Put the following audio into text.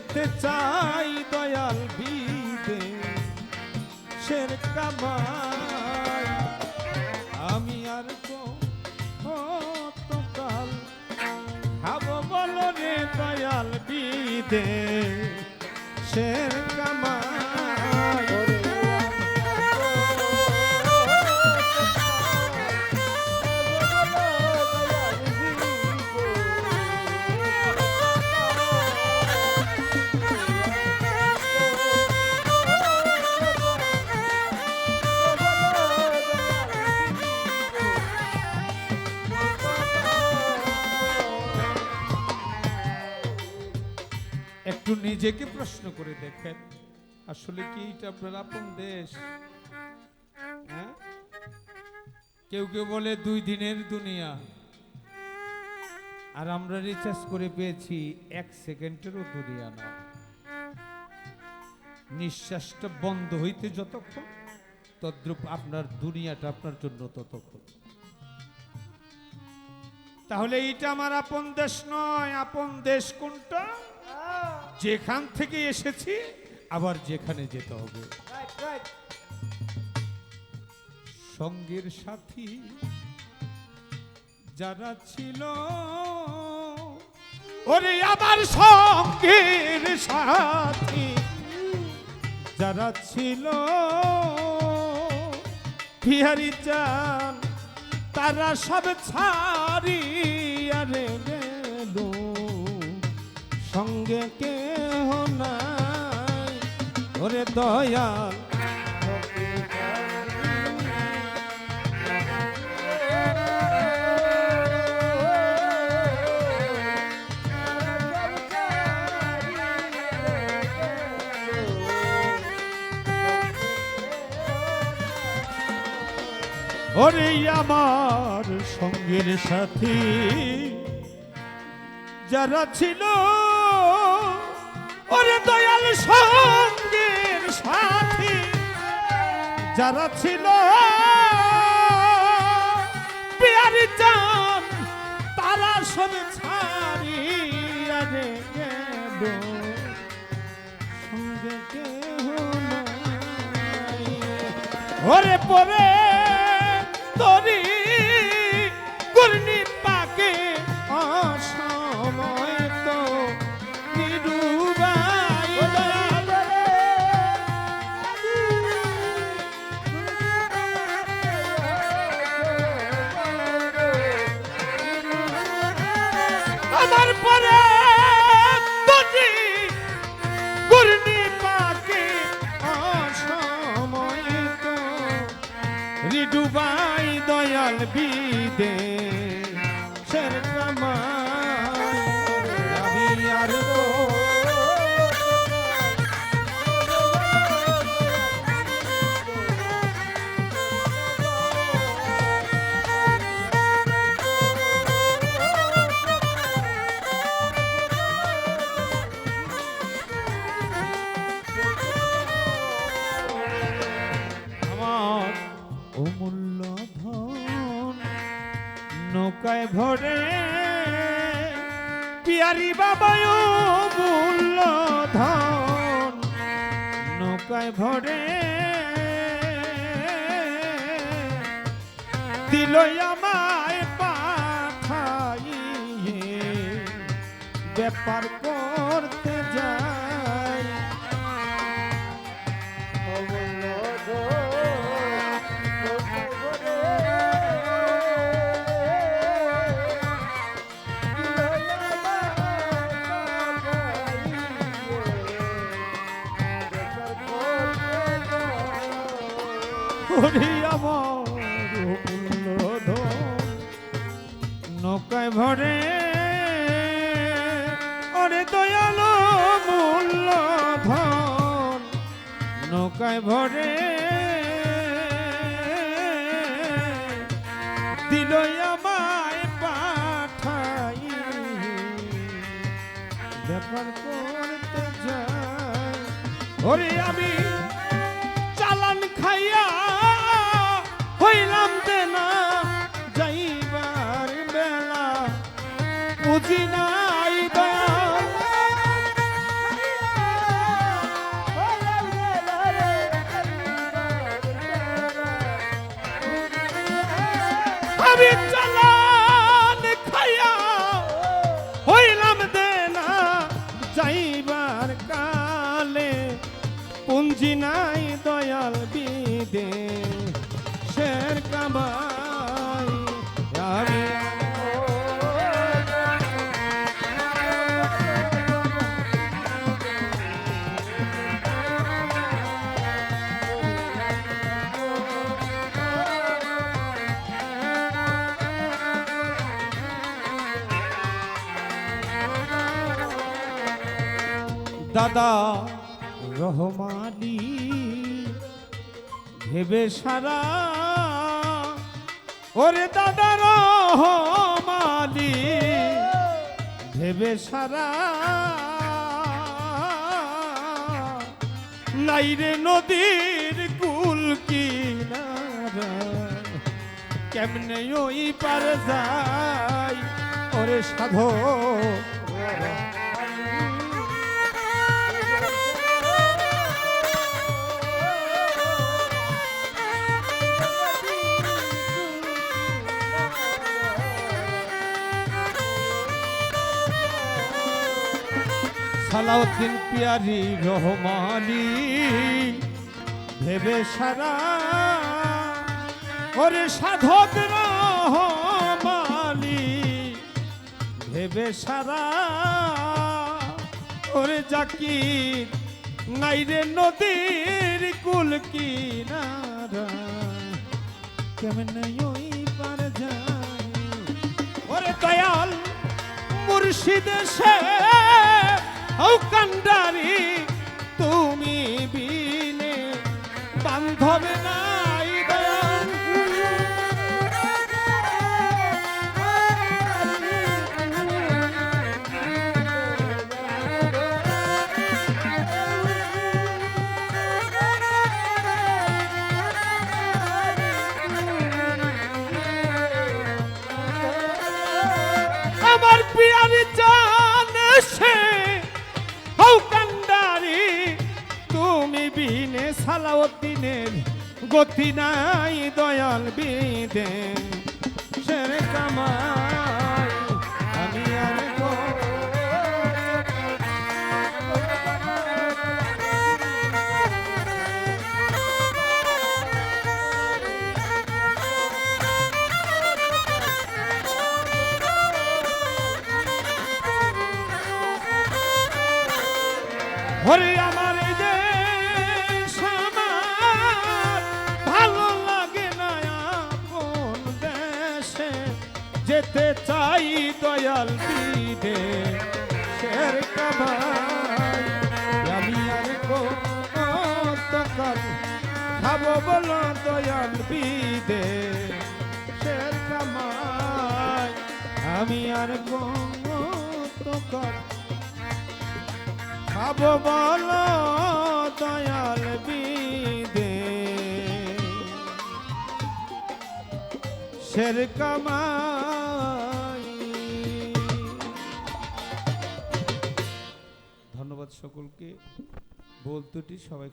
যেতে চাই দয়াল বিদে শের কামাই। আমি আর কতকাল খাব বলো রে দয়াল বিদে? একটু নিজেকে প্রশ্ন করে দেখেন আসলে কি এটা আপনার আপন দেশ? হ্যাঁ? কেউ কেউ বলে দুই দিনের দুনিয়া। আর আমরা রিচার্জ করে পেয়েছি এক সেকেন্ডেরও দুনিয়া না। নিঃশ্বাসটা বন্ধ হইতে যতক্ষণ, তদ্রূপ আপনার দুনিয়াটা আপনার জন্য ততক্ষণ। তাহলে এইটা আমার আপন দেশ নয়, আপন দেশ কোনটা? যেখান থেকে এসেছি আবার যেখানে যেতে হবে। সঙ্গের সাথী যারা ছিল ওরে আবার সঙ্গের সাথী যারা ছিল বিহারি চান তারা সব ছাড়িয়া রে গেল। সঙ্গে কেহ নাই। ওরে দয়াল। ওরে আমার সঙ্গের সাথী যারা ছিল ওরে দয়াল সঙ্গের সাথী যারা ছিল পিয়ারি তারা সব ছাড়িয়া ওরে পরে আমার পরে তরি গুরনি পাকে অসময় তো রিডুবাই দয়াল বিদে শের কামাই আমি আর নৌকায় ভরে পিয়ারি বাবায় অমূল্য ধন নৌকায় ভরে। দিল আমায় ওরে আমার নৌকায় ভরে। ওরে দয়াল মূল্য ধন নৌকায় ভরে। দিল আমায় পাঠাই। ব্যাপার করতে যাই আমি বুঝি নাই দাদা রহমানি, ভেবে সারা। ওরে দাদা রহমানি, ভেবে সারা। নাইরে নদীর কুল কেমনে ওই পার যায়? ওরে সাধো সালাউদ্দিন পিয়ারি রহমানি, ভেবে সারা। ওরে সাধক রহমানি, ভেবে সারা। ওরে জাকির নাইরে নদীর কুল কিনারা। কেমন ওই পার যায়? ওরে দয়াল মুর্শিদ সে ও কান্ডারি তুমি বিনে বান্ধবে নাই সালাউদ্দিনের গতি নাই দয়াল বিদে। শের কামাই আমি আর হরে আমার যেতে চাই দয়াল বিদে শের কামাই, আমি আর কত কাল খাব বলো দয়াল বিদে শের কামাই, আমি আর কত কাল খাব বলো দয়াল বিদে শের কামাই ধন্যবাদ ত্রুটি সবাই